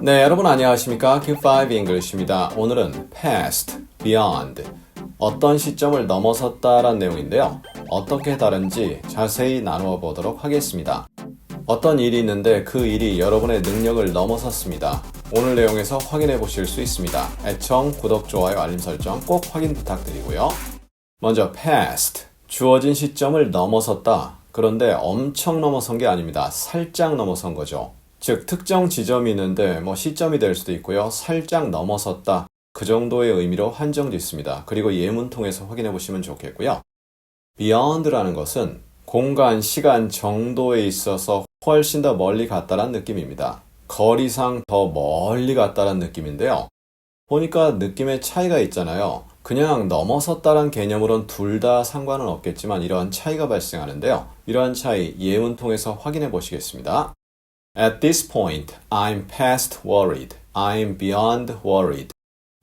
네, 여러분 안녕하십니까? Q5 English입니다. 오늘은 past, beyond, 어떤 시점을 넘어섰다란 내용인데요. 어떻게 다른지 자세히 나누어 보도록 하겠습니다. 어떤 일이 있는데 그 일이 여러분의 능력을 넘어섰습니다. 오늘 내용에서 확인해 보실 수 있습니다. 애청, 구독, 좋아요, 알림 설정 꼭 확인 부탁드리고요. 먼저 past, 주어진 시점을 넘어섰다. 그런데 엄청 넘어선 게 아닙니다. 살짝 넘어선 거죠. 즉 특정 지점이 있는데 뭐 시점이 될 수도 있고요. 살짝 넘어섰다. 그 정도의 의미로 한정짓습니다. 그리고 예문 통해서 확인해 보시면 좋겠고요. beyond라는 것은 공간, 시간 정도에 있어서 훨씬 더 멀리 갔다란 느낌입니다. 거리상 더 멀리 갔다란 느낌인데요. 보니까 느낌의 차이가 있잖아요. 그냥 넘어섰다란 개념으로는 둘다 상관은 없겠지만 이러한 차이가 발생하는데요. 이러한 차이 예문 통해서 확인해 보시겠습니다. At this point, I'm past worried. I'm beyond worried.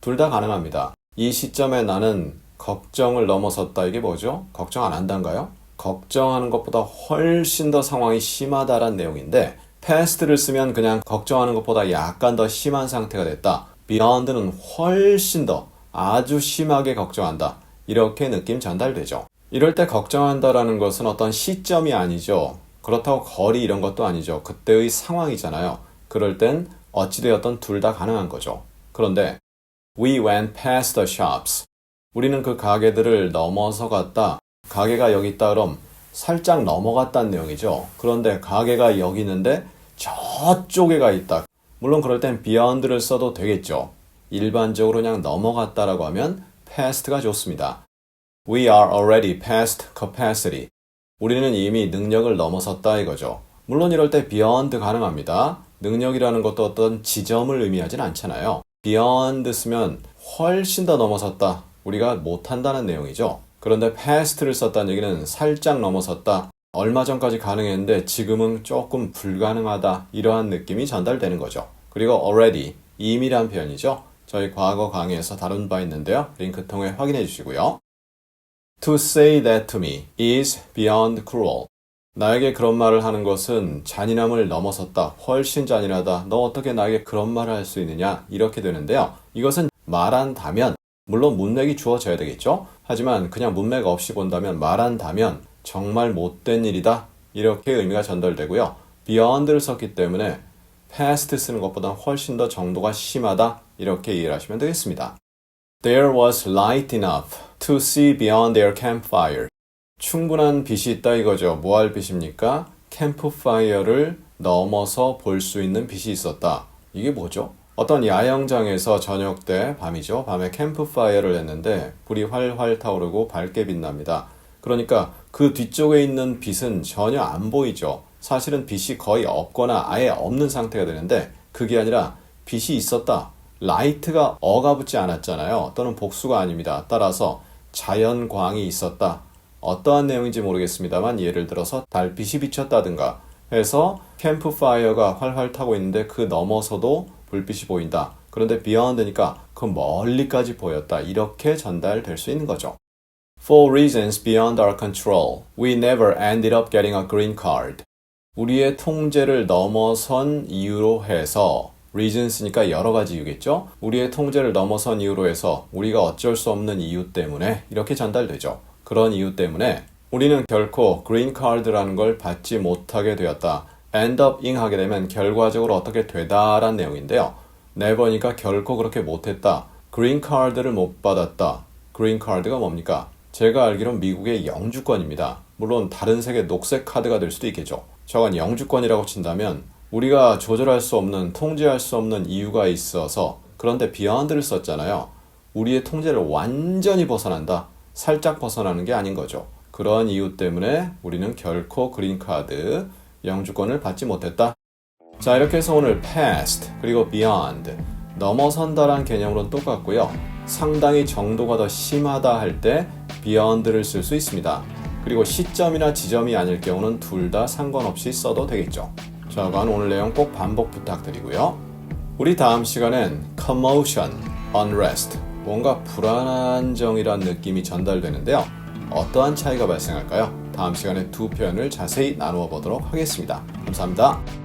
둘 다 가능합니다. 이 시점에 나는 걱정을 넘어섰다. 이게 뭐죠? 걱정 안 한다인가요? 걱정하는 것보다 훨씬 더 상황이 심하다란 내용인데, past를 쓰면 그냥 걱정하는 것보다 약간 더 심한 상태가 됐다. beyond는 훨씬 더 아주 심하게 걱정한다. 이렇게 느낌 전달되죠. 이럴 때 걱정한다라는 것은 어떤 시점이 아니죠. 그렇다고 거리 이런 것도 아니죠. 그때의 상황이잖아요. 그럴 땐 어찌되었던 둘 다 가능한 거죠. 그런데 we went past the shops. 우리는 그 가게들을 넘어서 갔다. 가게가 여기 있다 그럼 살짝 넘어갔다는 내용이죠. 그런데 가게가 여기 있는데 저쪽에 가 있다. 물론 그럴 땐 beyond를 써도 되겠죠. 일반적으로 그냥 넘어갔다라고 하면 past가 좋습니다. We are already past capacity. 우리는 이미 능력을 넘어섰다 이거죠. 물론 이럴 때 beyond 가능합니다. 능력이라는 것도 어떤 지점을 의미하진 않잖아요. beyond 쓰면 훨씬 더 넘어섰다. 우리가 못한다는 내용이죠. 그런데 past를 썼다는 얘기는 살짝 넘어섰다. 얼마 전까지 가능했는데 지금은 조금 불가능하다. 이러한 느낌이 전달되는 거죠. 그리고 already, 이미란 표현이죠. 저희 과거 강의에서 다룬 바 있는데요. 링크 통해 확인해 주시고요. To say that to me is beyond cruel. 나에게 그런 말을 하는 것은 잔인함을 넘어섰다. 훨씬 잔인하다. 너 어떻게 나에게 그런 말을 할 수 있느냐? 이렇게 되는데요. 이것은 말한다면, 물론 문맥이 주어져야 되겠죠? 하지만 그냥 문맥 없이 본다면 말한다면 정말 못된 일이다. 이렇게 의미가 전달되고요. beyond를 썼기 때문에 past 쓰는 것보다 훨씬 더 정도가 심하다. 이렇게 이해를 하시면 되겠습니다. There was light enough to see beyond their campfire. 충분한 빛이 있다 이거죠. 뭐 할 빛입니까? 캠프파이어를 넘어서 볼 수 있는 빛이 있었다. 이게 뭐죠? 어떤 야영장에서 저녁 때 밤이죠. 밤에 캠프파이어를 했는데 불이 활활 타오르고 밝게 빛납니다. 그러니까 그 뒤쪽에 있는 빛은 전혀 안 보이죠. 사실은 빛이 거의 없거나 아예 없는 상태가 되는데 그게 아니라 빛이 있었다. 라이트가 어가 붙지 않았잖아요. 또는 복수가 아닙니다. 따라서 자연광이 있었다. 어떠한 내용인지 모르겠습니다만 예를 들어서 달빛이 비쳤다든가 해서 캠프파이어가 활활 타고 있는데 그 넘어서도 불빛이 보인다. 그런데 beyond니까 그 멀리까지 보였다. 이렇게 전달될 수 있는 거죠. For reasons beyond our control, we never ended up getting a green card. 우리의 통제를 넘어선 이유로 해서 reasons니까 여러 가지 이유겠죠? 우리의 통제를 넘어선 이유로 해서 우리가 어쩔 수 없는 이유 때문에 이렇게 전달되죠. 그런 이유 때문에 우리는 결코 green card라는 걸 받지 못하게 되었다. end up ing 하게 되면 결과적으로 어떻게 되다란 내용인데요. never니까 결코 그렇게 못했다. green card를 못 받았다. green card가 뭡니까? 제가 알기론 미국의 영주권입니다. 물론 다른 색의 녹색 카드가 될 수도 있겠죠. 저건 영주권이라고 친다면 우리가 조절할 수 없는, 통제할 수 없는 이유가 있어서 그런데 beyond를 썼잖아요. 우리의 통제를 완전히 벗어난다. 살짝 벗어나는 게 아닌 거죠. 그런 이유 때문에 우리는 결코 그린카드, 영주권을 받지 못했다. 자, 이렇게 해서 오늘 past, 그리고 beyond, 넘어선다란 개념으로는 똑같고요. 상당히 정도가 더 심하다 할 때 beyond를 쓸 수 있습니다. 그리고 시점이나 지점이 아닐 경우는 둘 다 상관없이 써도 되겠죠. 자, 그럼 오늘 내용 꼭 반복 부탁드리고요. 우리 다음 시간엔 commotion, unrest, 뭔가 불안한정이란 느낌이 전달되는데요. 어떠한 차이가 발생할까요? 다음 시간에 두 표현을 자세히 나누어 보도록 하겠습니다. 감사합니다.